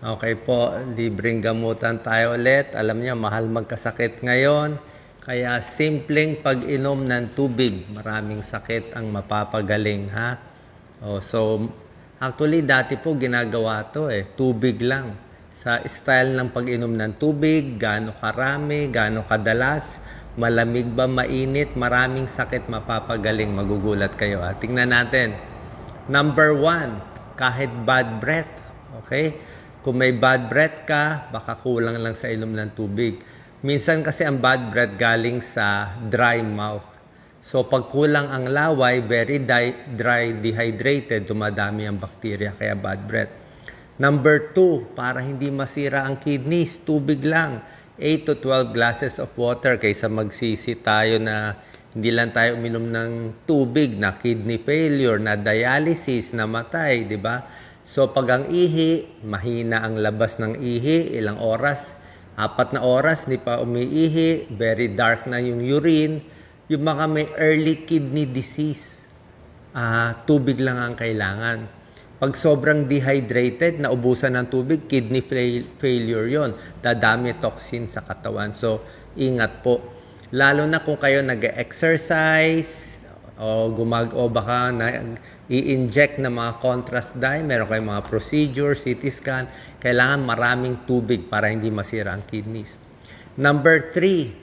Okay po, libreng gamutan tayo ulit. Alam niyo, mahal magkasakit ngayon. Kaya simpleng pag-inom ng tubig, maraming sakit ang mapapagaling, ha? Oh, so, actually, dati po ginagawa to eh, tubig lang. Sa style ng pag-inom ng tubig, gaano karami, gaano kadalas, malamig ba, mainit, maraming sakit mapapagaling, magugulat kayo. Ha? Tingnan natin. Number one, kahit bad breath. Okay? Kung may bad breath ka, baka kulang lang sa inom ng tubig. Minsan kasi ang bad breath galing sa dry mouth. So pag kulang ang laway, very di- dry, dehydrated, dumadami ang bakterya, kaya bad breath. Number two, para hindi masira ang kidneys, tubig lang. 8 to 12 glasses of water kaysa magsisi tayo na hindi lang tayo uminom ng tubig na kidney failure, na dialysis, na matay, di ba? So pag ang ihi, mahina ang labas ng ihi, ilang oras, apat na oras, hindi pa umiihi, very dark na yung urine, yung mga may early kidney disease, ah, tubig lang ang kailangan. Pag sobrang dehydrated, naubusan ng tubig, kidney fail- failure yon Dadami toxin sa katawan. So, ingat po. Lalo na kung kayo nag-exercise o gumag o baka na i-inject ng mga contrast dye, meron kayong mga procedure, CT scan, kailangan maraming tubig para hindi masira ang kidneys. Number three,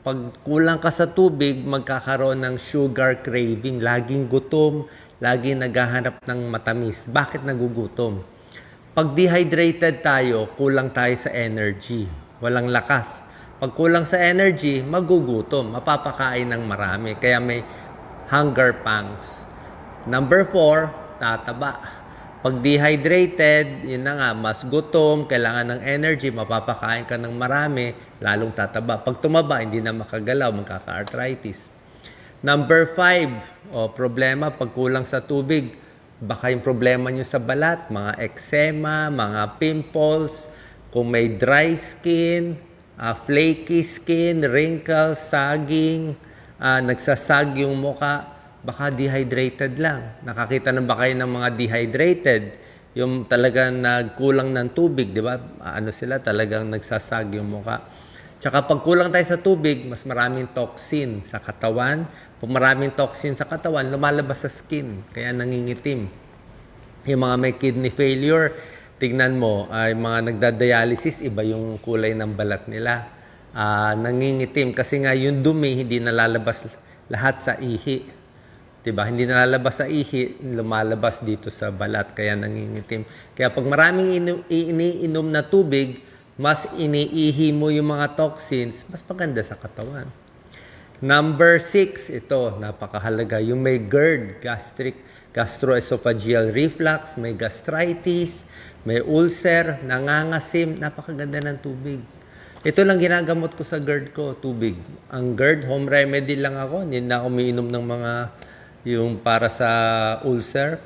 pag kulang ka sa tubig, magkakaroon ng sugar craving. Laging gutom, laging naghahanap ng matamis. Bakit nagugutom? Pag dehydrated tayo, kulang tayo sa energy. Walang lakas. Pag kulang sa energy, magugutom. Mapapakain ng marami. Kaya may hunger pangs. Number four, tataba. Pag dehydrated, yun na nga, mas gutom, kailangan ng energy, mapapakain ka ng marami, lalong tataba. Pag tumaba, hindi na makagalaw, magkaka-arthritis. Number five, o problema pag kulang sa tubig, baka yung problema nyo sa balat, mga eczema, mga pimples, kung may dry skin, ah, flaky skin, wrinkles, sagging, ah, nagsasag yung muka, baka dehydrated lang. Nakakita na ba kayo ng mga dehydrated? Yung talagang nagkulang ng tubig, di ba? Ano sila, talagang nagsasag yung muka. Tsaka pag kulang tayo sa tubig, mas maraming toxin sa katawan. Pag maraming toxin sa katawan, lumalabas sa skin, kaya nangingitim. Yung mga may kidney failure, tignan mo, ay mga nagda-dialysis, iba yung kulay ng balat nila. Ah, nangingitim kasi nga yung dumi hindi nalalabas lahat sa ihi. 'Di ba? Hindi nalalabas sa ihi, lumalabas dito sa balat kaya nangingitim. Kaya pag maraming inu- iniinom na tubig, mas iniihi mo yung mga toxins, mas maganda sa katawan. Number six, ito, napakahalaga. Yung may GERD, gastric gastroesophageal reflux, may gastritis, may ulcer, nangangasim, napakaganda ng tubig. Ito lang ginagamot ko sa GERD ko, tubig. Ang GERD, home remedy lang ako. Hindi na ako umiinom ng mga yung para sa ulcer.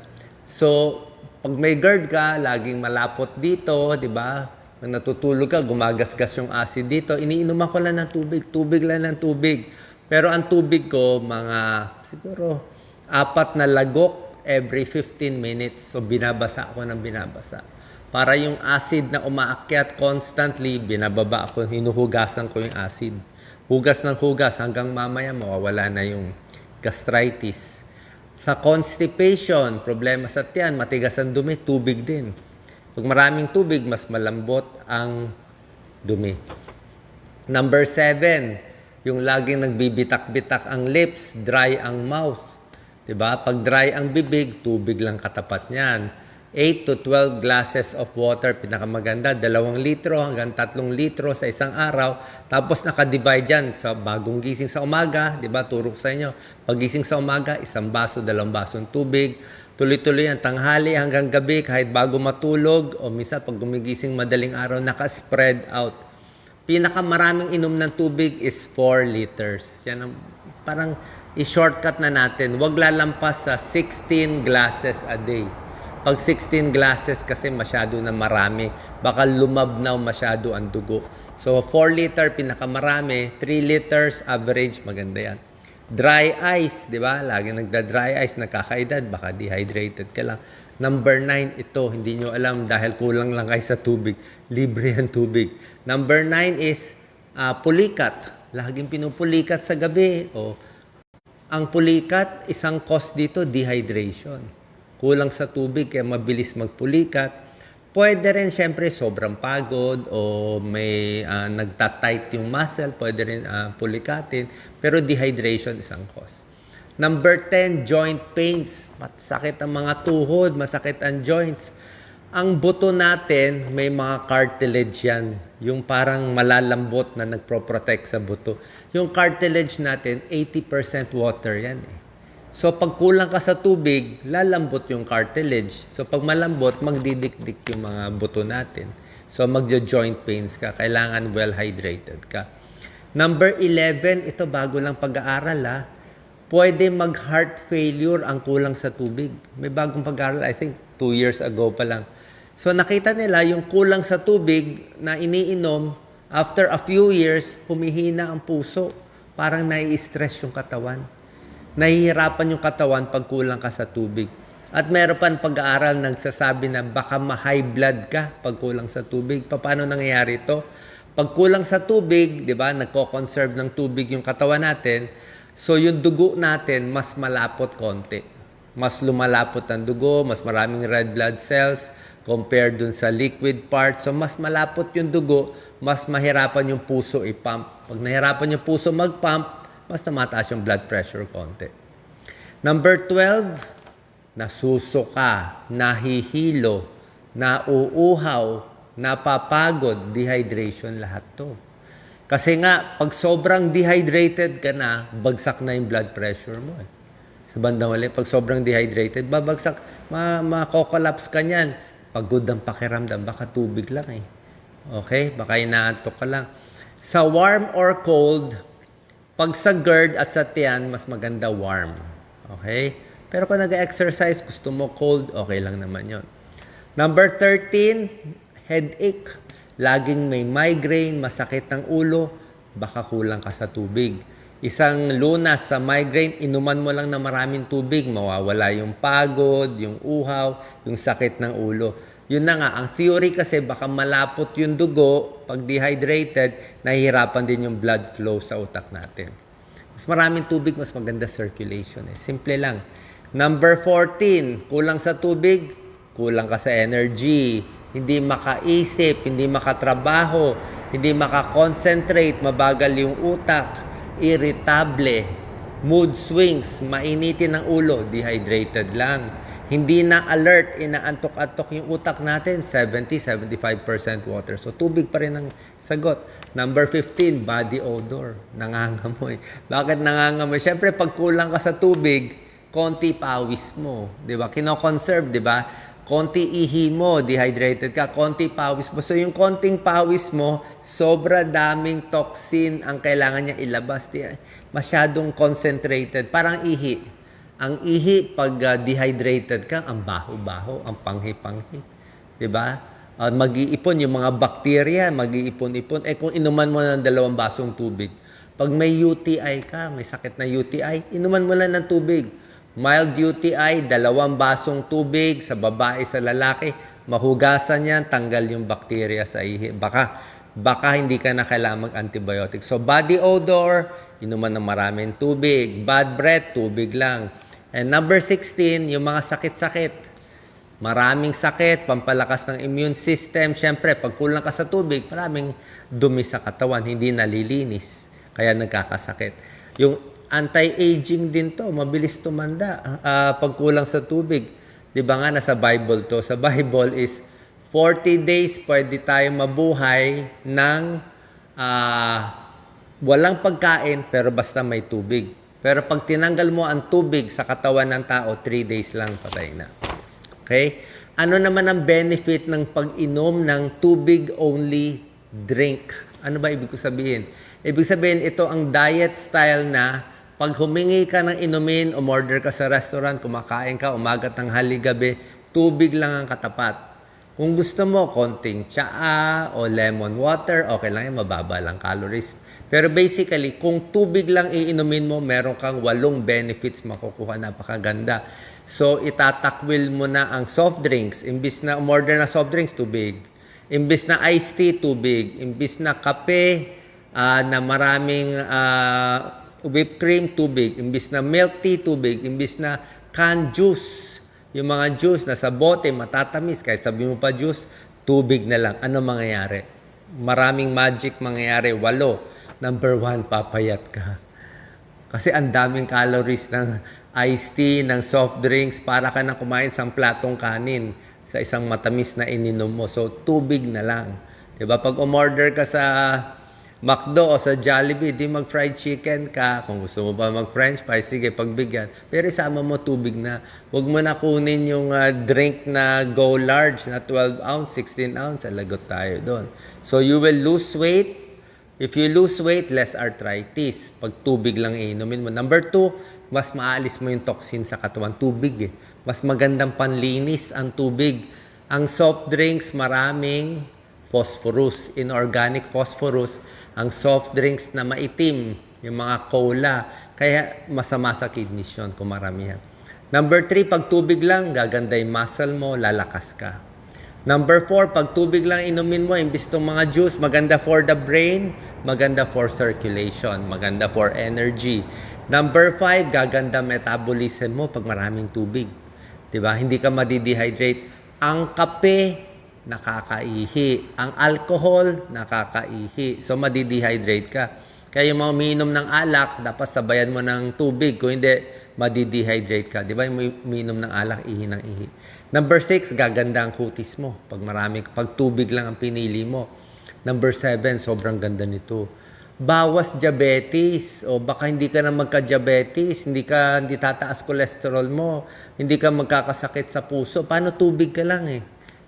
So, pag may GERD ka, laging malapot dito, di ba? Pag natutulog ka, gumagasgas yung acid dito. Iniinuman ko lang ng tubig. Tubig lang ng tubig. Pero ang tubig ko, mga siguro apat na lagok every 15 minutes. So, binabasa ako ng binabasa. Para yung acid na umaakyat constantly, binababa ako, hinuhugasan ko yung acid. Hugas ng hugas hanggang mamaya mawawala na yung gastritis. Sa constipation, problema sa tiyan, matigas ang dumi, tubig din. Pag maraming tubig, mas malambot ang dumi. Number seven, yung laging nagbibitak-bitak ang lips, dry ang mouth. 'Di ba? Pag dry ang bibig, tubig lang katapat niyan. 8 to 12 glasses of water, pinakamaganda, 2 litro hanggang 3 litro sa isang araw. Tapos nakadivide yan sa bagong gising sa umaga, di ba? Turo ko sa inyo. Pagising sa umaga, isang baso, dalawang basong tubig. Tuloy-tuloy yan, tanghali hanggang gabi, kahit bago matulog, o minsan pag gumigising madaling araw, naka-spread out. Pinakamaraming inom ng tubig is 4 liters. Yan ang parang i-shortcut na natin. Huwag lalampas sa 16 glasses a day. Pag 16 glasses kasi masyado na marami. Baka lumabnaw masyado ang dugo. So 4 liter pinakamarami, 3 liters average, maganda yan. Dry ice, di ba? Lagi nagda-dry ice, nakakaedad, baka dehydrated ka lang. Number nine, ito, hindi nyo alam dahil kulang lang kayo sa tubig. Libre ang tubig. Number nine is ah, pulikat. Laging pinupulikat sa gabi. O, ang pulikat, isang cause dito, dehydration. Kulang sa tubig kaya mabilis magpulikat. Pwede rin siyempre sobrang pagod o may ah, nagtatight yung muscle, pwede rin ah, pulikatin. Pero dehydration isang cause. Number 10, joint pains. Masakit ang mga tuhod, masakit ang joints. Ang buto natin, may mga cartilage yan. Yung parang malalambot na nagpro-protect sa buto. Yung cartilage natin, 80% water yan eh. So pag kulang ka sa tubig, lalambot yung cartilage. So pag malambot, magdidikdik yung mga buto natin. So magjo-joint pains ka, kailangan well hydrated ka. Number 11, ito bago lang pag-aaral ha. Pwede mag-heart failure ang kulang sa tubig. May bagong pag-aaral, I think, two years ago pa lang. So nakita nila yung kulang sa tubig na iniinom, after a few years, humihina ang puso. Parang nai-stress yung katawan. Nahihirapan yung katawan pag kulang ka sa tubig. At meron pa pag-aaral nagsasabi na baka ma-high blood ka pag kulang sa tubig. Paano nangyayari ito? Pag kulang sa tubig, di ba, nagko-conserve ng tubig yung katawan natin, so yung dugo natin mas malapot konti. Mas lumalapot ang dugo, mas maraming red blood cells compared dun sa liquid part. So mas malapot yung dugo, mas mahirapan yung puso i-pump. Pag nahirapan yung puso mag-pump, mas namataas yung blood pressure konti. Number 12, nasusuka, nahihilo, nauuhaw, napapagod, dehydration, lahat to. Kasi nga, pag sobrang dehydrated ka na, bagsak na yung blood pressure mo. Eh. Sa bandang huli, pag sobrang dehydrated, babagsak, ma makokolapse ka niyan. Pagod ang pakiramdam, baka tubig lang eh. Okay? Baka inaantok ka lang. Sa warm or cold, pag sa GERD at sa tiyan, mas maganda warm. Okay? Pero kung nag-exercise, gusto mo cold, okay lang naman yon. Number 13, headache. Laging may migraine, masakit ng ulo, baka kulang ka sa tubig. Isang lunas sa migraine, inuman mo lang na maraming tubig, mawawala yung pagod, yung uhaw, yung sakit ng ulo. Yun na nga, ang theory kasi baka malapot yung dugo, pag dehydrated, nahihirapan din yung blood flow sa utak natin. Mas maraming tubig, mas maganda circulation. Eh. Simple lang. Number 14, kulang sa tubig, kulang ka sa energy, hindi makaisip, hindi makatrabaho, hindi makakonsentrate, mabagal yung utak, irritable, mood swings, mainitin ng ulo, dehydrated lang. Hindi na alert, inaantok-antok yung utak natin, 70-75% water. So tubig pa rin ang sagot. Number 15, body odor. Nangangamoy. Bakit nangangamoy? Siyempre, pag kulang ka sa tubig, konti pawis mo. Di ba? Kino-conserve, di ba? konti ihi mo, dehydrated ka, konti pawis mo. So yung konting pawis mo, sobra daming toxin ang kailangan niya ilabas. Masyadong concentrated, parang ihi. Ang ihi, pag uh, dehydrated ka, ang baho-baho, ang panghi-panghi. Di ba? Uh, mag-iipon yung mga bakterya, mag-iipon-ipon. Eh kung inuman mo ng dalawang basong tubig, pag may UTI ka, may sakit na UTI, inuman mo lang ng tubig Mild UTI, dalawang basong tubig sa babae, sa lalaki, mahugasan yan, tanggal yung bakterya sa ihi. Baka, baka hindi ka na kailangan mag-antibiotic. So, body odor, inuman ng maraming tubig. Bad breath, tubig lang. And number 16, yung mga sakit-sakit. Maraming sakit, pampalakas ng immune system. Siyempre, pag kulang ka sa tubig, maraming dumi sa katawan, hindi nalilinis. Kaya nagkakasakit. Yung anti-aging din to, mabilis tumanda uh, pag kulang sa tubig. 'Di ba nga nasa Bible to? Sa Bible is 40 days pwede tayo mabuhay ng uh, walang pagkain pero basta may tubig. Pero pag tinanggal mo ang tubig sa katawan ng tao, 3 days lang patay na. Okay? Ano naman ang benefit ng pag-inom ng tubig-only drink? Ano ba ibig ko sabihin? Ibig sabihin, ito ang diet style na pag humingi ka ng inumin, umorder ka sa restaurant, kumakain ka, umagat ng haligabi, tubig lang ang katapat. Kung gusto mo, konting tsaa o lemon water, okay lang yan, mababa lang calories. Pero basically, kung tubig lang iinumin mo, meron kang walong benefits makukuha, napakaganda. So, itatakwil mo na ang soft drinks. Imbis na umorder na soft drinks, tubig. Imbis na iced tea, tubig. Imbis na kape ah, na maraming ah, whipped cream, tubig. Imbis na milk tea, tubig. Imbis na canned juice. Yung mga juice na sa bote, matatamis, kahit sabi mo pa juice, tubig na lang. Ano mangyayari? Maraming magic mangyayari. Walo. Number one, papayat ka. Kasi ang daming calories ng iced tea, ng soft drinks, para ka na kumain sa platong kanin sa isang matamis na ininom mo. So, tubig na lang. ba Pag umorder ka sa McDo o sa Jollibee, di mag-fried chicken ka. Kung gusto mo pa mag-french fries, sige, pagbigyan. Pero isama mo tubig na. Huwag mo na kunin yung ah, drink na Go Large na 12 ounce, 16 ounce. Alagot tayo doon. So, you will lose weight. If you lose weight, less arthritis. Pag tubig lang inumin mo. Number two, mas maalis mo yung toxin sa katawan. Tubig eh. Mas magandang panlinis ang tubig. Ang soft drinks, maraming phosphorus, inorganic phosphorus, ang soft drinks na maitim, yung mga cola, kaya masama sa kidneys yun kung maramihan. Number three, pag tubig lang, gaganda yung muscle mo, lalakas ka. Number four, pag tubig lang inumin mo, imbis itong mga juice, maganda for the brain, maganda for circulation, maganda for energy. Number five, gaganda metabolism mo pag maraming tubig. 'Di ba? Hindi ka madidehydrate. Ang kape, nakakaihi. Ang alcohol, nakakaihi. So, madidehydrate ka. Kaya yung mga umiinom ng alak, dapat sabayan mo ng tubig. Kung hindi, madidehydrate ka. Di ba? Yung umiinom ng alak, ihi ng ihi. Number six, gaganda ang kutis mo. Pag marami, pag tubig lang ang pinili mo. Number seven, sobrang ganda nito. Bawas diabetes o baka hindi ka na magka-diabetes, hindi ka hindi tataas cholesterol mo, hindi ka magkakasakit sa puso. Paano tubig ka lang eh?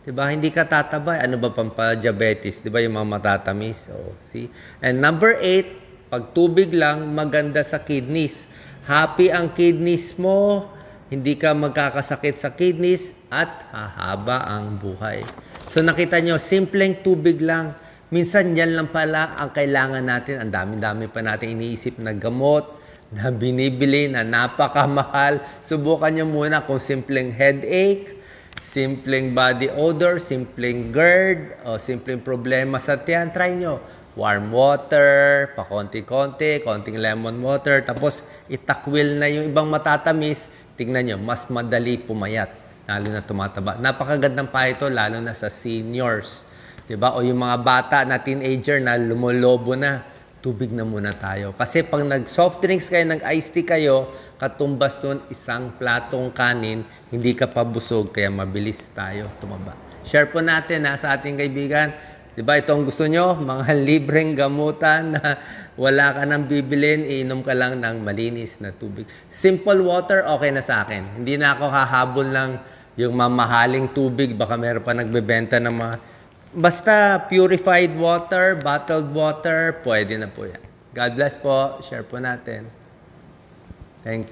'Di ba? Hindi ka tatabay. Ano ba pang pa-diabetes? 'Di ba yung mga matatamis? Oh, see? And number eight, pag tubig lang, maganda sa kidneys. Happy ang kidneys mo, hindi ka magkakasakit sa kidneys at hahaba ang buhay. So nakita nyo, simpleng tubig lang. Minsan yan lang pala ang kailangan natin. Ang dami-dami pa natin iniisip na gamot, na binibili, na napakamahal. Subukan nyo muna kung simpleng headache, simpleng body odor, simpleng GERD, o simpleng problema sa tiyan, try nyo. Warm water, pa konti-konti, konting lemon water, tapos itakwil na yung ibang matatamis, tingnan nyo, mas madali pumayat, lalo na tumataba. Napakagandang pa ito, lalo na sa seniors. 'Di ba? O yung mga bata na teenager na lumolobo na, tubig na muna tayo. Kasi pag nag-soft drinks kayo, nag-iced tea kayo, katumbas nun isang platong kanin, hindi ka pa busog, kaya mabilis tayo tumaba. Share po natin ha, sa ating kaibigan. Di ba ito gusto nyo? Mga libreng gamutan na wala ka nang bibilin, iinom ka lang ng malinis na tubig. Simple water, okay na sa akin. Hindi na ako hahabol ng yung mamahaling tubig. Baka meron pa nagbebenta ng mga Basta purified water, bottled water, pwede na po yan. God bless po. Share po natin. Thank you.